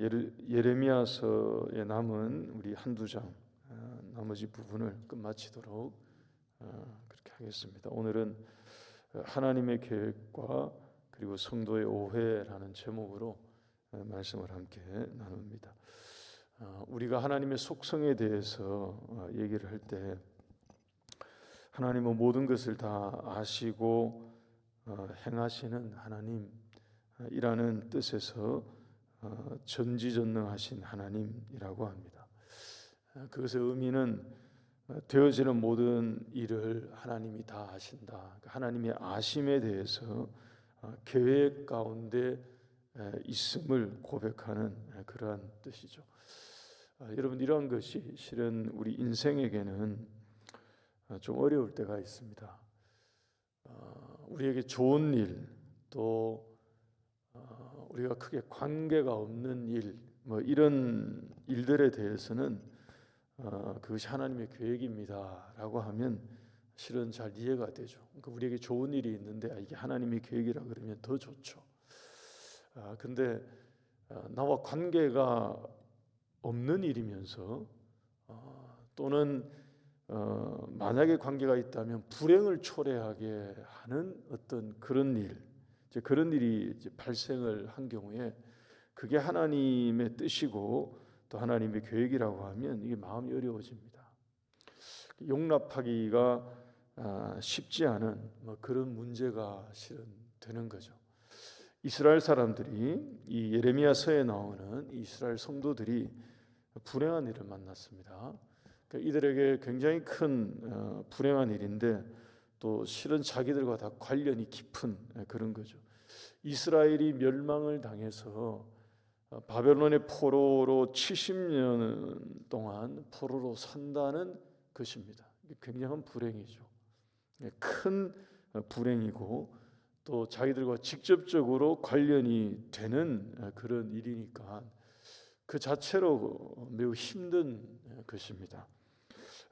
예레- 예레미야서에 남은 우리 한두 장 어, 나머지 부분을 끝마치도록 어, 그렇게 하겠습니다. 오늘은 어, 하나님의 계획과 그리고 성도의 오해라는 제목으로 어, 말씀을 함께 나눕니다. 어, 우리가 하나님의 속성에 대해서 어, 얘기를 할 때 하나님은 모든 것을 다 아시고 어, 행하시는 하나님이라는 뜻에서 어, 전지전능하신 하나님이라고 합니다. 어, 그것의 의미는 어, 되어지는 모든 일을 하나님이 다 아신다. 그러니까 하나님의 아심에 대해서 어, 계획 가운데 에, 있음을 고백하는 에, 그러한 뜻이죠. 어, 여러분 이러한 것이 실은 우리 인생에게는 어, 좀 어려울 때가 있습니다. 어, 우리에게 좋은 일, 또 어, 우리가 크게 관계가 없는 일, 뭐 이런 일들에 대해서는 어, 그것이 하나님의 계획입니다라고 하면 실은 잘 이해가 되죠. 그러니까 우리에게 좋은 일이 있는데 아, 이게 하나님의 계획이라 그러면 더 좋죠. 아, 근데 어, 나와 관계가 없는 일이면서 어, 또는 어, 만약에 관계가 있다면 불행을 초래하게 하는 어떤 그런 일, 이제 그런 일이 이제 발생을 한 경우에 그게 하나님의 뜻이고 또 하나님의 계획이라고 하면 이게 마음이 어려워집니다. 용납하기가 아, 쉽지 않은 뭐 그런 문제가 실은 되는 거죠. 이스라엘 사람들이 이 예레미야서에 나오는 이스라엘 성도들이 불행한 일을 만났습니다. 그러니까 이들에게 굉장히 큰 어, 불행한 일인데 또 실은 자기들과 다 관련이 깊은 예, 그런 거죠. 이스라엘이 멸망을 당해서 어, 바벨론의 포로로 70년 동안 포로로 산다는 것입니다. 굉장한 불행이죠. 예, 큰 어, 불행이고 또 자기들과 직접적으로 관련이 되는 어, 그런 일이니까 그 자체로 매우 힘든 어, 것입니다.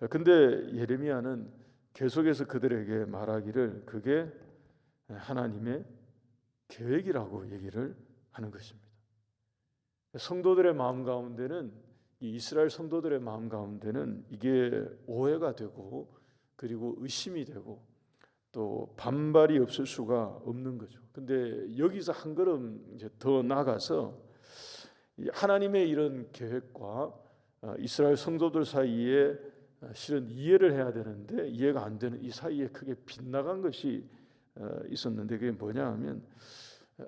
어, 근데 예레미야는 계속해서 그들에게 말하기를 그게 하나님의 계획이라고 얘기를 하는 것입니다. 성도들의 마음 가운데는 이 이스라엘 성도들의 마음 가운데는 이게 오해가 되고 그리고 의심이 되고 또 반발이 없을 수가 없는 거죠. 근데 여기서 한 걸음 이제 더 나가서 이 하나님의 이런 계획과 어, 이스라엘 성도들 사이에 어, 실은 이해를 해야 되는데 이해가 안 되는 이 사이에 크게 빗나간 것이 어, 있었는데 그게 뭐냐 하면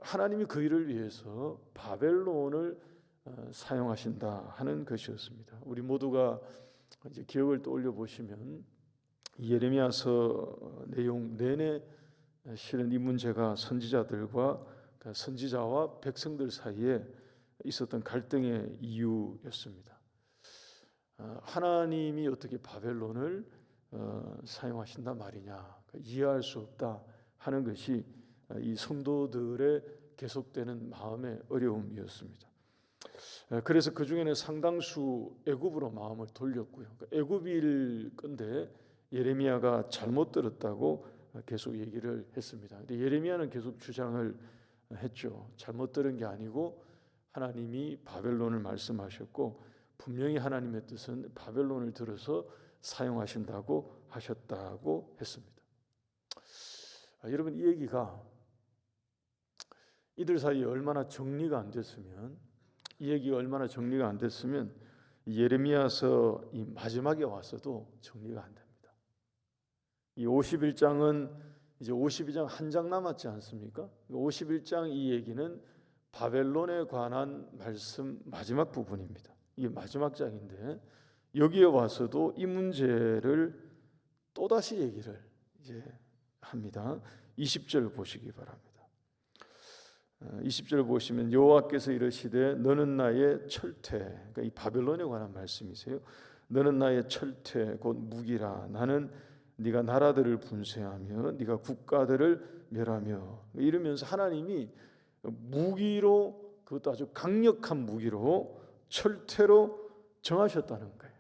하나님이 그 일을 위해서 바벨론을 어, 사용하신다 하는 것이었습니다. 우리 모두가 이제 기억을 떠올려 보시면 예레미야서 내용 내내 실은 이 문제가 선지자들과 그 선지자와 백성들 사이에 있었던 갈등의 이유였습니다. 어, 하나님이 어떻게 바벨론을 어, 사용하신단 말이냐 이해할 수 없다 하는 것이 어, 이 성도들의 계속되는 마음의 어려움이었습니다. 어, 그래서 그 중에는 상당수 애굽으로 마음을 돌렸고요. 그러니까 애굽일 건데 예레미야가 잘못 들었다고 계속 얘기를 했습니다. 근데 예레미야는 계속 주장을 했죠. 잘못 들은 게 아니고 하나님이 바벨론을 말씀하셨고 분명히 하나님의 뜻은 바벨론을 들어서 사용하신다고 하셨다고 했습니다. 아, 여러분 이 얘기가 이들 사이에 얼마나 정리가 안 됐으면 이 얘기가 얼마나 정리가 안 됐으면 예레미야서 이 마지막에 와서도 정리가 안 됩니다. 이 51장은 이제 52장 한 장 남았지 않습니까? 51장 이 얘기는 바벨론에 관한 말씀 마지막 부분입니다. 이게 마지막 장인데 여기에 와서도 이 문제를 또 다시 얘기를 이제 합니다. 20절 보시기 바랍니다. 20절 보시면 여호와께서 이르시되 너는 나의 철퇴 그러니까 이 바벨론에 관한 말씀이세요. 너는 나의 철퇴 곧 무기라 나는 네가 나라들을 분쇄하며 네가 국가들을 멸하며 이러면서 하나님이 무기로 그것도 아주 강력한 무기로 철퇴로 정하셨다는 거예요.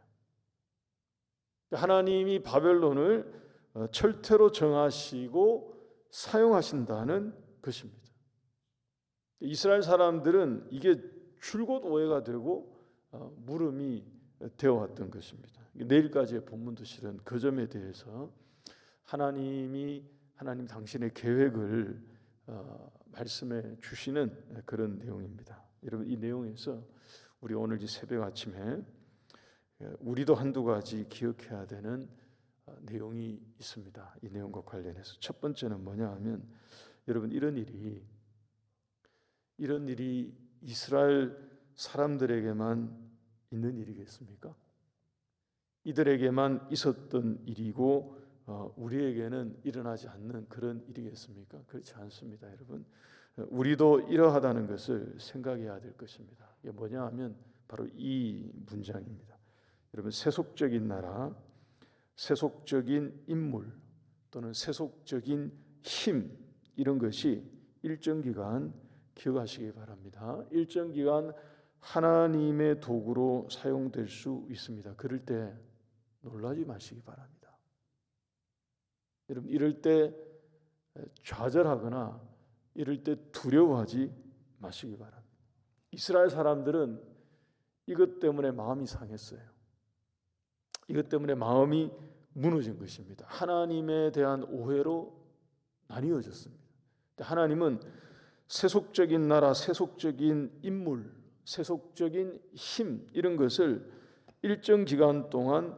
하나님이 바벨론을 어, 철퇴로 정하시고 사용하신다는 것입니다. 이스라엘 사람들은 이게 줄곧 오해가 되고 어, 물음이 되어왔던 것입니다. 내일까지의 본문도 실은 그 점에 대해서 하나님이 하나님 당신의 계획을 어, 말씀해 주시는 그런 내용입니다. 여러분 이 내용에서 우리 오늘 이 새벽 아침에 예, 우리도 한두 가지 기억해야 되는 어, 내용이 있습니다. 이 내용과 관련해서 첫 번째는 뭐냐 하면 여러분 이런 일이 이런 일이 이스라엘 사람들에게만 있는 일이겠습니까? 이들에게만 있었던 일이고 어, 우리에게는 일어나지 않는 그런 일이겠습니까? 그렇지 않습니다, 여러분. 어, 우리도 이러하다는 것을 생각해야 될 것입니다. 이게 뭐냐 하면 바로 이 문장입니다. 여러분 세속적인 나라, 세속적인 인물 또는 세속적인 힘 이런 것이 일정 기간 기억하시기 바랍니다. 일정 기간 하나님의 도구로 사용될 수 있습니다. 그럴 때 놀라지 마시기 바랍니다. 여러분 이럴 때 좌절하거나 이럴 때 두려워하지 마시기 바랍니다. 이스라엘 사람들은 이것 때문에 마음이 상했어요. 이것 때문에 마음이 무너진 것입니다. 하나님에 대한 오해로 나뉘어졌습니다. 하나님은 세속적인 나라, 세속적인 인물, 세속적인 힘 이런 것을 일정 기간 동안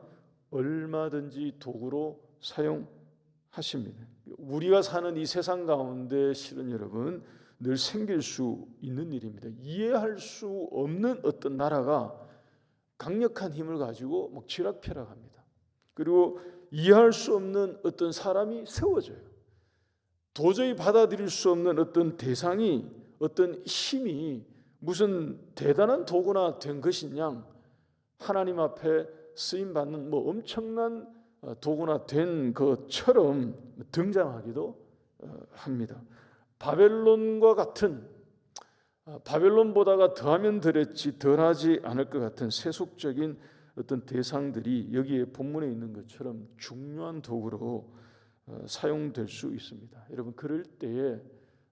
얼마든지 도구로 사용하십니다. 우리가 사는 이 세상 가운데 실은 여러분 늘 생길 수 있는 일입니다. 이해할 수 없는 어떤 나라가 강력한 힘을 가지고 막 쥐락펴락합니다. 그리고 이해할 수 없는 어떤 사람이 세워져요. 도저히 받아들일 수 없는 어떤 대상이 어떤 힘이 무슨 대단한 도구나 된 것이냐 하나님 앞에 쓰임 받는 뭐 엄청난 어, 도구나 된 것처럼 등장하기도 어, 합니다. 바벨론과 같은 어, 바벨론보다가 더하면 더했지 덜하지 않을 것 같은 세속적인 어떤 대상들이 여기에 본문에 있는 것처럼 중요한 도구로 사용될 수 있습니다. 여러분 그럴 때에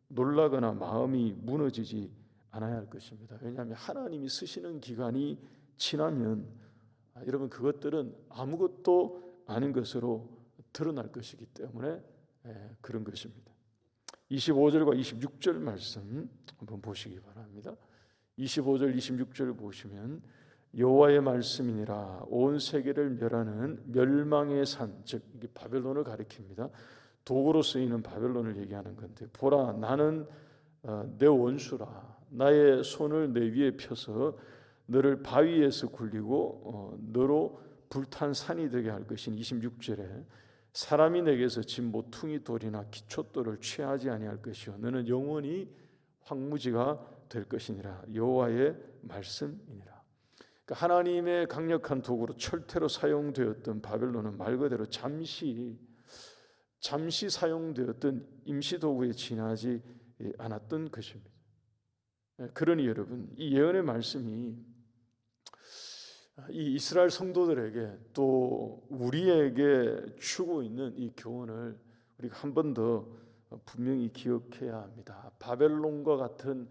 놀라거나 마음이 무너지지 않아야 할 것입니다. 왜냐하면 하나님이 쓰시는 기간이 지나면 아, 여러분 그것들은 아무것도 아닌 것으로 드러날 것이기 때문에 예, 그런 것입니다. 25절과 26절 말씀 한번 보시기 바랍니다. 25절 26절 보시면 여호와의 말씀이니라 온 세계를 멸하는 멸망의 산, 즉 바벨론을 가리킵니다. 도구로 쓰이는 바벨론을 얘기하는 건데 보라 나는 어, 내 원수라 나의 손을 내 위에 펴서 너를 바위에서 굴리고 어, 너로 불탄 산이 되게 할 것인 26절에 사람이 내게서 진 모퉁이 돌이나 기초돌을 취하지 아니할 것이요 너는 영원히 황무지가 될 것이니라 여호와의 말씀이니라. 그러니까 하나님의 강력한 도구로 철퇴로 사용되었던 바벨론은 말 그대로 잠시 잠시 사용되었던 임시 도구에 지나지 않았던 것입니다. 그러니 여러분 이 예언의 말씀이 이 이스라엘 성도들에게 또 우리에게 주고 있는 이 교훈을 우리가 한 번 더 분명히 기억해야 합니다. 바벨론과 같은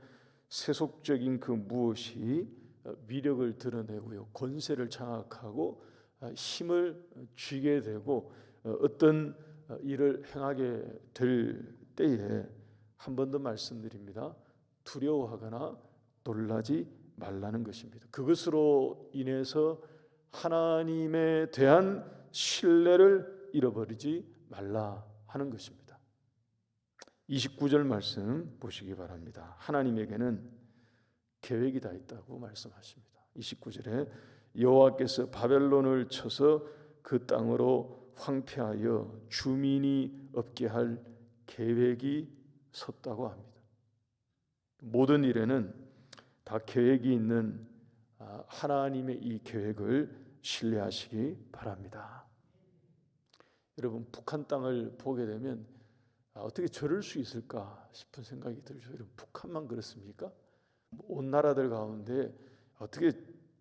세속적인 그 무엇이 위력을 드러내고요, 권세를 장악하고 힘을 쥐게 되고 어떤 일을 행하게 될 때에 한 번 더 말씀드립니다. 두려워하거나 놀라지 말라는 것입니다. 그것으로 인해서 하나님에 대한 신뢰를 잃어버리지 말라 하는 것입니다. 29절 말씀 보시기 바랍니다. 하나님에게는 계획이 다 있다고 말씀하십니다. 29절에 여호와께서 바벨론을 쳐서 그 땅으로 황폐하여 주민이 없게 할 계획이 섰다고 합니다. 모든 일에는 다 계획이 있는 아, 하나님의 이 계획을 신뢰하시기 바랍니다. 여러분 북한 땅을 보게 되면 아, 어떻게 저럴 수 있을까 싶은 생각이 들죠. 여러분 북한만 그렇습니까? 온 나라들 가운데 어떻게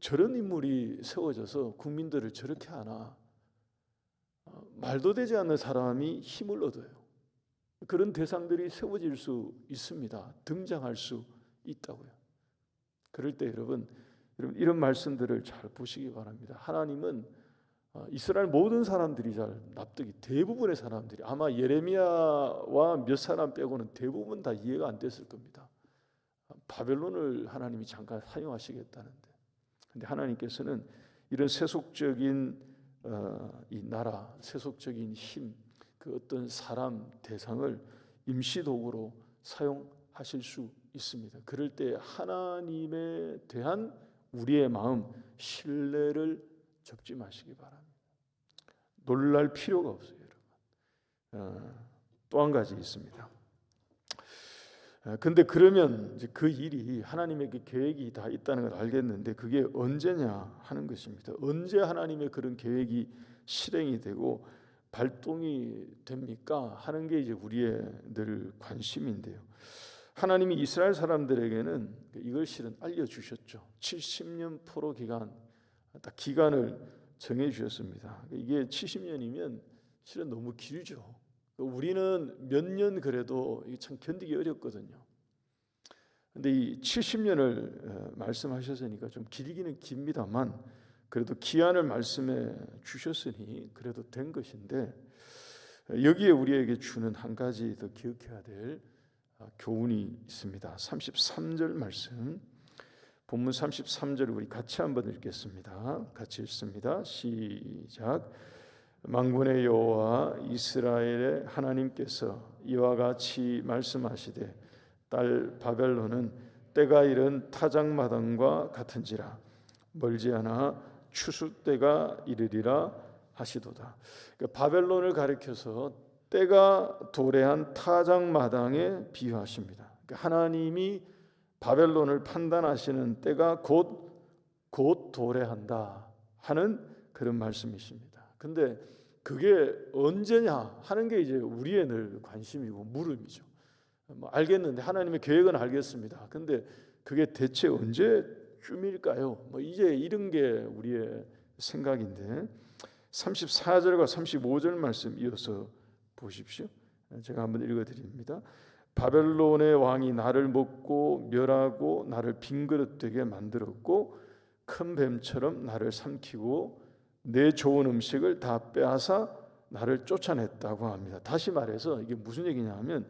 저런 인물이 세워져서 국민들을 저렇게 하나? 아, 말도 되지 않는 사람이 힘을 얻어요. 그런 대상들이 세워질 수 있습니다. 등장할 수 있다고요. 그럴 때 여러분, 여러분 이런 말씀들을 잘 보시기 바랍니다. 하나님은 어, 이스라엘 모든 사람들이 잘 납득이 대부분의 사람들이 아마 예레미야와 몇 사람 빼고는 대부분 다 이해가 안 됐을 겁니다. 바벨론을 하나님이 잠깐 사용하시겠다는데, 근데 하나님께서는 이런 세속적인 어, 이 나라, 세속적인 힘, 그 어떤 사람 대상을 임시 도구로 사용하실 수 있습니다. 그럴 때 하나님에 대한 우리의 마음 신뢰를 접지 마시기 바랍니다. 놀랄 필요가 없어요, 여러분. 또한 가지 있습니다. 어, 근데 그러면 그 일이 하나님의 그 계획이 다 있다는 걸 알겠는데 그게 언제냐 하는 것입니다. 언제 하나님의 그런 계획이 실행이 되고 발동이 됩니까? 하는 게 이제 우리의 늘 관심인데요. 하나님이 이스라엘 사람들에게는 이걸 실은 알려 주셨죠. 70년 포로 기간 딱 기간을 정해 주셨습니다. 이게 70년이면 실은 너무 길죠. 우리는 몇 년 그래도 참 견디기 어렵거든요. 근데 이 70년을 말씀하셨으니까 좀 길기는 깁니다만 그래도 기한을 말씀해 주셨으니 그래도 된 것인데 여기에 우리에게 주는 한 가지 더 기억해야 될 어, 교훈이 있습니다. 33절 말씀. 본문 33절 우리 같이 한번 읽겠습니다. 같이 읽습니다. 시작. 망군의 여호와 이스라엘의 하나님께서 이와 같이 말씀하시되 딸 바벨론은 때가 이른 타작마당과 같은지라 멀지 않아 추수 때가 이르리라 하시도다. 그러니까 바벨론을 가리켜서 때가 도래한 타작마당에 비유하십니다. 그러니까 하나님이 바벨론을 판단하시는 때가 곧 곧 도래한다 하는 그런 말씀이십니다. 근데 그게 언제냐 하는 게 이제 우리의 늘 관심이고 물음이죠. 뭐 알겠는데 하나님의 계획은 알겠습니다. 근데 그게 대체 언제쯤일까요? 뭐 이제 이런 게 우리의 생각인데 34절과 35절 말씀 이어서 보십시오. 제가 한번 읽어 드립니다. 바벨론의 왕이 나를 먹고 멸하고 나를 빈그릇 되게 만들었고 큰 뱀처럼 나를 삼키고 내 좋은 음식을 다 빼앗아 나를 쫓아냈다고 합니다. 다시 말해서 이게 무슨 얘기냐면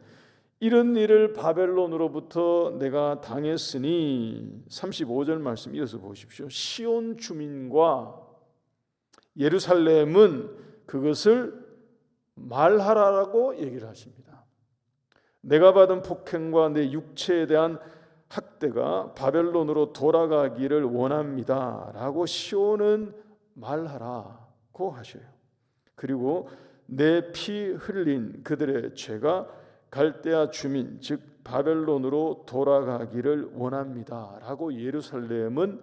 이런 일을 바벨론으로부터 내가 당했으니 35절 말씀 이어서 보십시오. 시온 주민과 예루살렘은 그것을 말하라라고 얘기를 하십니다. 내가 받은 폭행과 내 육체에 대한 학대가 바벨론으로 돌아가기를 원합니다라고 시온은 말하라고 하셔요. 그리고 내 피 흘린 그들의 죄가 갈대아 주민 즉 바벨론으로 돌아가기를 원합니다라고 예루살렘은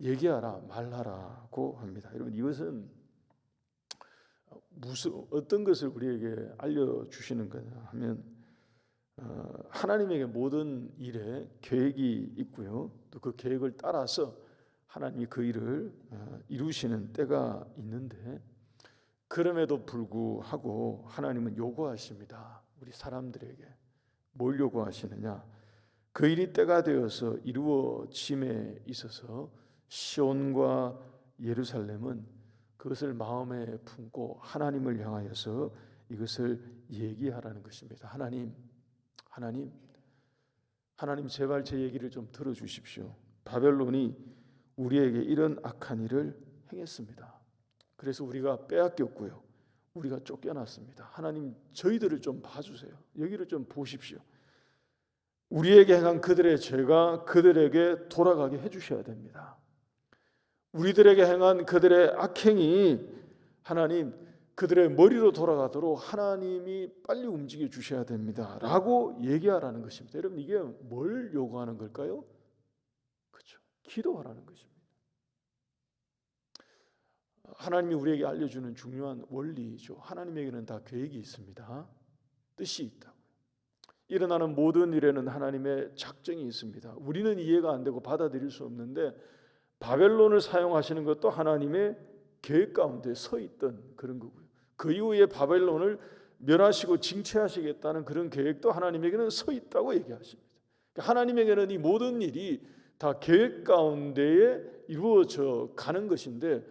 얘기하라 말하라고 합니다. 여러분 이것은 무슨 어떤 것을 우리에게 알려 주시는 거냐 하면 어, 하나님에게 모든 일에 계획이 있고요. 또 그 계획을 따라서 하나님이 그 일을 어, 이루시는 때가 있는데 그럼에도 불구하고 하나님은 요구하십니다. 우리 사람들에게 뭘 요구하시느냐? 그 일이 때가 되어서 이루어짐에 있어서 시온과 예루살렘은 그것을 마음에 품고 하나님을 향하여서 이것을 얘기하라는 것입니다. 하나님, 하나님, 하나님 제발 제 얘기를 좀 들어주십시오. 바벨론이 우리에게 이런 악한 일을 행했습니다. 그래서 우리가 빼앗겼고요. 우리가 쫓겨났습니다. 하나님 저희들을 좀 봐주세요. 여기를 좀 보십시오. 우리에게 행한 그들의 죄가 그들에게 돌아가게 해주셔야 됩니다. 우리들에게 행한 그들의 악행이 하나님 그들의 머리로 돌아가도록 하나님이 빨리 움직여 주셔야 됩니다.라고 얘기하라는 것입니다. 여러분 이게 뭘 요구하는 걸까요? 그렇죠. 기도하라는 것입니다. 하나님이 우리에게 알려주는 중요한 원리죠. 하나님에게는 다 계획이 있습니다. 뜻이 있다. 일어나는 모든 일에는 하나님의 작정이 있습니다. 우리는 이해가 안 되고 받아들일 수 없는데 바벨론을 사용하시는 것도 하나님의 계획 가운데 서 있던 그런 거고요. 그 이후에 바벨론을 멸하시고 징체하시겠다는 그런 계획도 하나님에게는 서 있다고 얘기하십니다. 그러니까 하나님에게는 이 모든 일이 다 계획 가운데에 이루어져 가는 것인데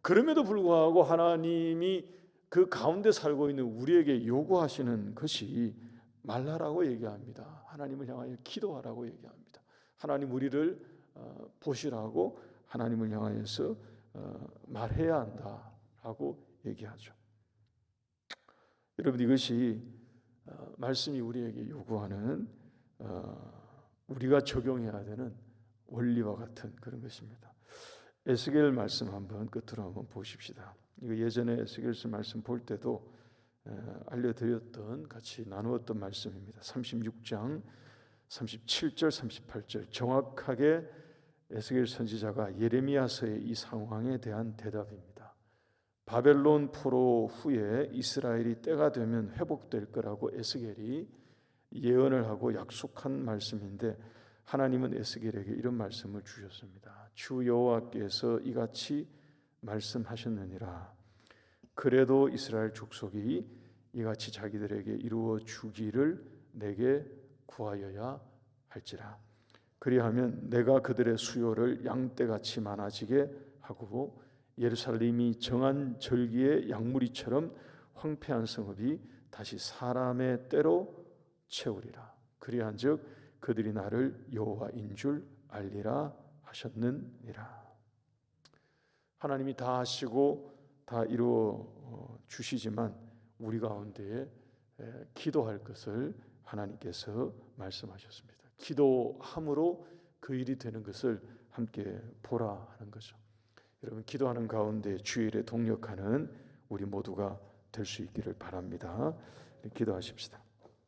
그럼에도 불구하고 하나님이 그 가운데 살고 있는 우리에게 요구하시는 것이 말라라고 얘기합니다. 하나님을 향하여 기도하라고 얘기합니다. 하나님 우리를 어, 보시라고 하나님을 향하여서 어, 말해야 한다라고 얘기하죠. 여러분 이것이 어, 말씀이 우리에게 요구하는 어, 우리가 적용해야 되는 원리와 같은 그런 것입니다. 에스겔 말씀 한번 끝으로 한번 보십시다. 이거 예전에 에스겔서 말씀 볼 때도 어, 알려드렸던 같이 나누었던 말씀입니다. 36장 37절 38절 정확하게 에스겔 선지자가 예레미야서의 이 상황에 대한 대답입니다. 바벨론 포로 후에 이스라엘이 때가 되면 회복될 거라고 에스겔이 예언을 하고 약속한 말씀인데 하나님은 에스겔에게 이런 말씀을 주셨습니다. 주 여호와께서 이같이 말씀하셨느니라. 그래도 이스라엘 족속이 이같이 자기들에게 이루어 주기를 내게 구하여야 할지라. 그리하면 내가 그들의 수요를 양떼같이 많아지게 하고 예루살렘이 정한 절기의 양무리처럼 황폐한 성읍이 다시 사람의 때로 채우리라. 그리한즉 그들이 나를 여호와인 줄 알리라 하셨느니라. 하나님이 다 하시고 다 이루어 어, 주시지만 우리 가운데에 에, 기도할 것을 하나님께서 말씀하셨습니다. 기도함으로 그 일이 되는 것을 함께 보라 하는 거죠. 여러분 기도하는 가운데 주일에 동력하는 우리 모두가 될 수 있기를 바랍니다. 기도하십시다.